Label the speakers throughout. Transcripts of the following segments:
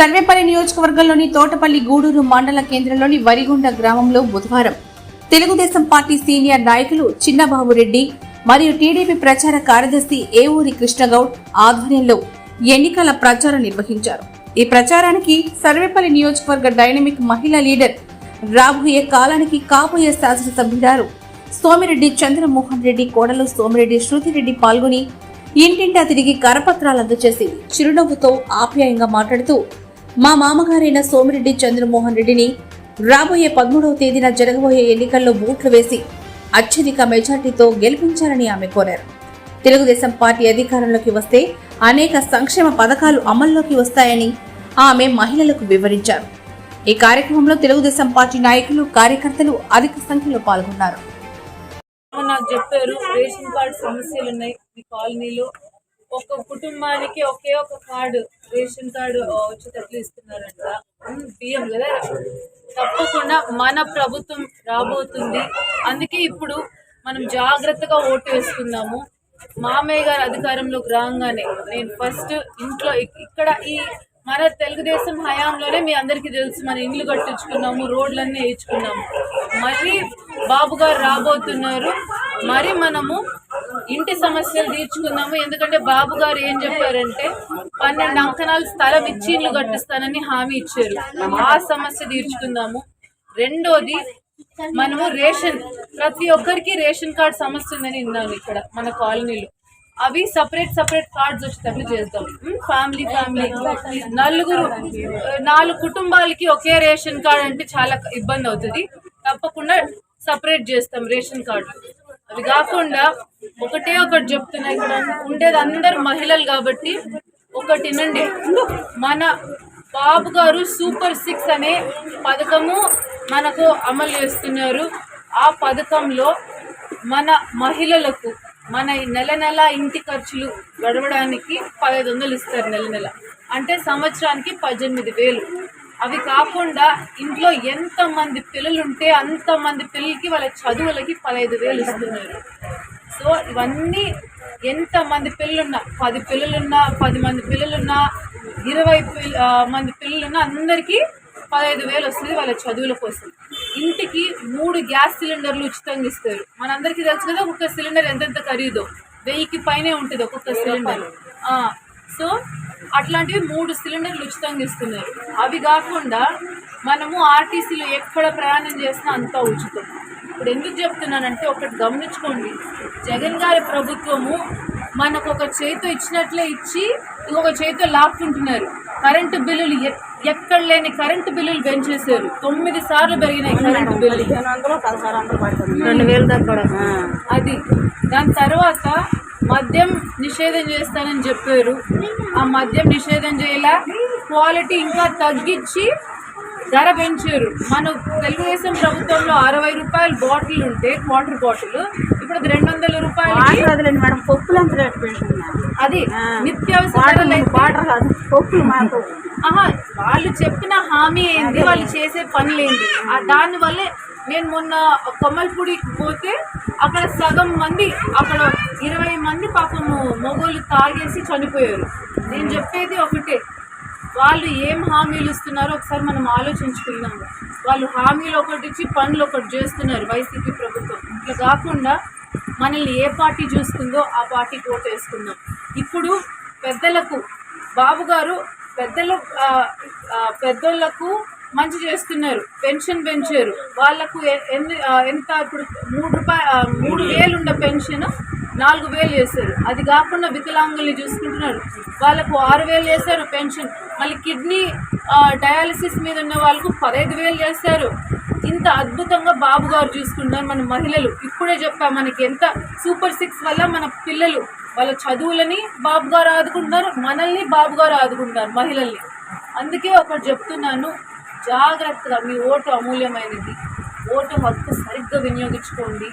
Speaker 1: సర్వేపల్లి నియోజకవర్గంలోని తోటపల్లి గూడూరు మండల కేంద్రంలోని వరిగుండ గ్రామంలో బుధవారం తెలుగుదేశం పార్టీ సీనియర్ నాయకులు చిన్నబాబు రెడ్డి మరియు టీడీపీ ప్రచార కార్యదర్శి ఏవూరి కృష్ణగౌడ్ ఆధ్వర్యంలో ఎన్నికల ప్రచారం నిర్వహించారు. ఈ ప్రచారానికి సర్వేపల్లి నియోజకవర్గ డైనమిక్ మహిళా లీడర్ రాబోయే కాలానికి కాబోయే శాసనసభ్యురాలు సోమిరెడ్డి చంద్రమోహన్ రెడ్డి కోడలు సోమిరెడ్డి శృతిరెడ్డి పాల్గొని ఇంటింటా తిరిగి కరపత్రాలు అందజేసి చిరునవ్వుతో ఆప్యాయంగా మాట్లాడుతూ మా మామగారైన సోమిరెడ్డి చంద్రమోహన్ రెడ్డిని రాబోయే పదమూడవ తేదీన జరగబోయే ఎన్నికల్లో ఓట్లు వేసి అత్యధిక మెజార్టీతో గెలిపించాలని ఆమె కోరారు. తెలుగుదేశం పార్టీ అధికారంలోకి వస్తే అనేక సంక్షేమ పథకాలు అమల్లోకి వస్తాయని ఆమె మహిళలకు వివరించారు. ఈ కార్యక్రమంలో తెలుగుదేశం పార్టీ నాయకులు కార్యకర్తలు అధిక సంఖ్యలో పాల్గొన్నారు.
Speaker 2: నాకు చెప్పారు రేషన్ కార్డు సమస్యలు ఉన్నాయి మీ కాలనీలో ఒక కుటుంబానికి ఒకే ఒక కార్డు రేషన్ కార్డు వచ్చేటట్లు ఇస్తున్నారంట. బియ్యం కదా? తప్పకుండా మన ప్రభుత్వం రాబోతుంది. అందుకే ఇప్పుడు మనం జాగ్రత్తగా ఓటు వేసుకుందాము. మామయ్య గారు అధికారంలోకి రాగానే నేను ఫస్ట్ ఇంట్లో ఇక్కడ ఈ మన తెలుగుదేశం హయాంలోనే మీ అందరికీ తెలుసు మన ఇండ్లు కట్టించుకున్నాము రోడ్లన్నీ వేయించుకున్నాము. మరీ బాబు గారు రాబోతున్నారు. మరి మనము ఇంటి సమస్యలు తీర్చుకుందాము. ఎందుకంటే బాబు గారు ఏం చెప్పారంటే పన్నెండు అంకణాలు స్థలం ఇచ్చి ఇల్లు కట్టిస్తానని హామీ ఇచ్చారు. ఆ సమస్య తీర్చుకుందాము. రెండోది మనము రేషన్ ప్రతి ఒక్కరికి రేషన్ కార్డ్ సమస్య ఉందని విన్నాను ఇక్కడ మన కాలనీలో. అవి సపరేట్ సపరేట్ కార్డ్స్ వచ్చేటట్లు చేద్దాం. Family family. నలుగురు నాలుగు కుటుంబాలకి ఒకే రేషన్ కార్డ్ అంటే చాలా ఇబ్బంది అవుతుంది. తప్పకుండా సపరేట్ చేస్తాం రేషన్ కార్డు. అవి కాకుండా ఒకటే ఒకటి చెప్తున్నా ఇక్కడ. ఉండేది అందరు మహిళలు కాబట్టి ఒకటి నుండి మన బాబు గారు సూపర్ సిక్స్ అనే పథకము మనకు అమలు చేస్తున్నారు. ఆ పథకంలో మన మహిళలకు మన నెల నెల ఇంటి ఖర్చులు గడవడానికి పదహైదు వందలు ఇస్తారు నెల నెల. అంటే సంవత్సరానికి పద్దెనిమిది వేలు. అవి కాకుండా ఇంట్లో ఎంతమంది పిల్లలుంటే పిల్లలు ఉంటే పిల్లలకి వాళ్ళ చదువులకి పదహైదు వేలు ఇస్తున్నారు. సో ఇవన్నీ ఎంతమంది పిల్లలున్నా పది పిల్లలున్నా పది మంది పిల్లలున్నా ఇరవై పిల్ల మంది పిల్లలున్నా అందరికీ పదహైదు వేలు వస్తుంది వాళ్ళ చదువుల కోసం. ఇంటికి మూడు గ్యాస్ సిలిండర్లు ఉచితంగా ఇస్తారు. మనందరికీ తెలుసు కదా ఒక్కొక్క సిలిండర్ ఎంతెంత ఖరీదో. వెయ్యికి పైనే ఉంటుంది ఒక్కొక్క సిలిండర్. సో అట్లాంటివి మూడు సిలిండర్లు ఉచితంగా ఇస్తున్నారు. అవి కాకుండా మనము ఆర్టీసీలో ఎక్కడ ప్రయాణం చేసినా అంతా ఉచితం. ఇప్పుడు ఎందుకు చెప్తున్నానంటే ఒకటి గమనించుకోండి. జగన్ గారి ప్రభుత్వము మనకు ఒక చేతితో ఇచ్చినట్లే ఇచ్చి ఇంకొక చేతితో లాక్కుంటున్నారు. కరెంటు బిల్లులు ఎక్- ఎక్కడ లేని కరెంటు బిల్లులు పెంచేశారు. తొమ్మిది సార్లు పెరిగినాయి కరెంటు బిల్లులు.
Speaker 3: రెండు వేలు దాకా కూడా.
Speaker 2: అది. దాని తర్వాత మద్యం నిషేధం చేస్తానని చెప్పారు. ఆ మద్యం నిషేధం చేయాల క్వాలిటీ ఇంకా తగ్గించి ధర పెంచారు. మన తెలుగుదేశం ప్రభుత్వంలో అరవై రూపాయల బాటిల్ ఉంటే వాటర్ బాటిల్ ఇప్పుడు అది రెండు వందల
Speaker 3: వదిలేండి మేడం పప్పులు
Speaker 2: అది నిత్యావసర
Speaker 3: పప్పులు
Speaker 2: వాళ్ళు చెప్పిన హామీ ఏంది? వాళ్ళు చేసే పనులు ఏంటి దానివల్లే నేను మొన్న కొమ్మల్పూడికి పోతే అక్కడ సగం మంది అక్కడ ఇరవై మంది పాపము మొగోళ్ళు తాగేసి చనిపోయారు. నేను చెప్పేది ఒకటే వాళ్ళు ఏం హామీలు ఇస్తున్నారో ఒకసారి మనం ఆలోచించుకున్నాము వాళ్ళు హామీలు ఒకటి ఇచ్చి పనులు ఒకటి చేస్తున్నారు వైసీపీ ప్రభుత్వం. ఇట్లా కాకుండా మనల్ని ఏ పార్టీ చూస్తుందో ఆ పార్టీకి ఓటు వేసుకుందాం. ఇప్పుడు పెద్దలకు బాబు గారు పెద్దలు ఆ, పెద్దోళ్ళకు మంచి చేస్తున్నారు. పెన్షన్ పెంచారు. వాళ్ళకు ఎన్ని ఎంత ఇప్పుడు మూడు రూపాయ మూడు వేలు ఉన్న పెన్షన్ నాలుగు వేలు చేశారు. అది కాకుండా వికలాంగుల్ని చూసుకుంటున్నారు. వాళ్ళకు ఆరు వేలు చేశారు పెన్షన్. మళ్ళీ కిడ్నీ డయాలసిస్ మీద ఉన్న వాళ్ళకు పదహైదు వేలు చేశారు. ఇంత అద్భుతంగా బాబు గారు చూసుకుంటారు మన మహిళలు. ఇప్పుడే చెప్పా మనకి ఎంత సూపర్ సిక్స్ వల్ల మన పిల్లలు వాళ్ళ చదువులని బాబు గారు ఆదుకుంటున్నారు మనల్ని బాబు గారు ఆదుకుంటారు మహిళల్ని. అందుకే ఒకటి చెప్తున్నాను జాగ్రత్తగా మీ ఓటు అమూల్యమైనది. ఓటు హక్కు సరిగ్గా వినియోగించుకోండి.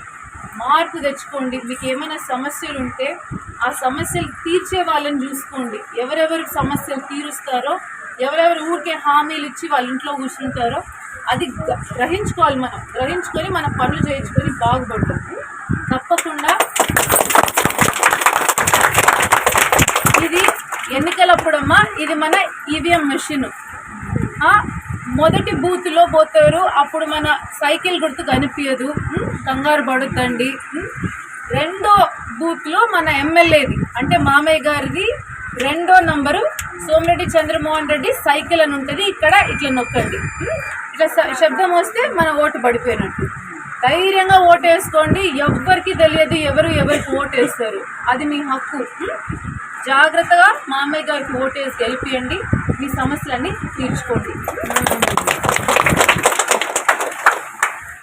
Speaker 2: మార్పు తెచ్చుకోండి. మీకు ఏమైనా సమస్యలు ఉంటే ఆ సమస్యలు తీర్చే వాళ్ళని చూసుకోండి. ఎవరెవరు సమస్యలు తీరుస్తారో ఎవరెవరు ఊరికే హామీలు ఇచ్చి వాళ్ళ ఇంట్లో కూర్చుంటారో అది గ- గ్రహించుకోవాలి మనం. గ్రహించుకొని మన పనులు చేయించుకొని బాగుపడతాం తప్పకుండా ఇది ఎన్నికలప్పుడమ్మా ఇది మన ఈవీఎం మెషిన్. మొదటి బూత్లో పోతారు. అప్పుడు మన సైకిల్ గుర్తు కనిపించదు కంగారు పడొద్దండి. రెండో బూత్లో మన ఎమ్మెల్యేది అంటే మామయ్య గారిది రెండో నంబరు సోమిరెడ్డి చంద్రమోహన్ రెడ్డి సైకిల్ అని ఉంటుంది. ఇక్కడ ఇట్లా నొక్కండి. ఇట్లా శబ్దం వస్తే మన ఓటు పడిపోయినట్టు. ధైర్యంగా ఓటు వేసుకోండి. ఎవ్వరికి తెలియదు ఎవరు ఎవరికి ఓటు వేస్తారు. అది మీ హక్కు. జాగ్రత్తగా మామయ్య గారికి ఓటేసి గెలిపియండి. మీ సమస్యలన్నీ తీర్చుకోండి.